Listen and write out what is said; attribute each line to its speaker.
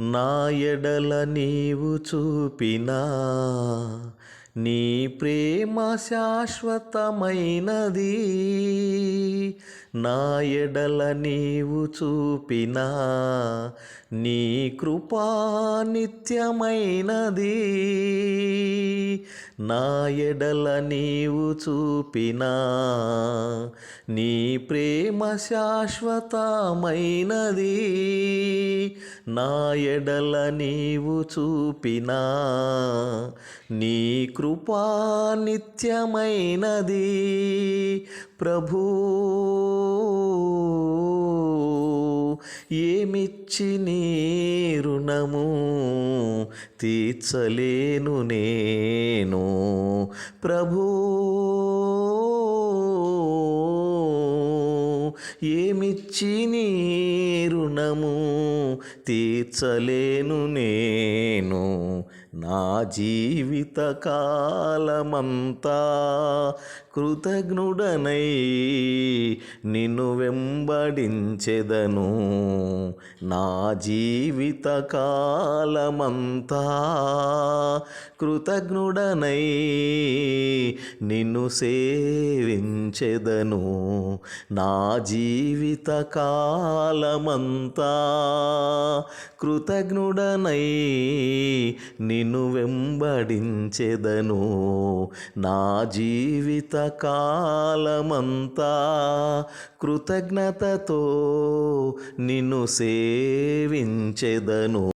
Speaker 1: నా ఎడల నీవు చూపినా నీ ప్రేమ శాశ్వతమైనది. నా ఎడల నీవు చూపినా నీ కృపా నిత్యమైనది. నా ఎడల నీవు చూపినా నీ ప్రేమ శాశ్వతమైనది. నా ఎడల నీవు చూపినా నీ కృపా నిత్యమైనది. ప్రభూ ఏమిచ్చి నీ రుణము? తీర్చలేను నేను. ప్రభూ ఏమిచ్చి నీ రుణము తీర్చలేను నేను నా జీవిత కాలమంతా కృతజ్ఞుడనై నిన్ను వెంబడించెదను నా జీవిత కాలమంతా కృతజ్ఞుడనై నిన్ను సేవించెదను నా జీ కాలమంతా కృతజ్ఞుడనై నిన్ను వెంబడించెదను. నా జీవిత కాలమంతా కృతజ్ఞతతో నిన్ను సేవించెదను.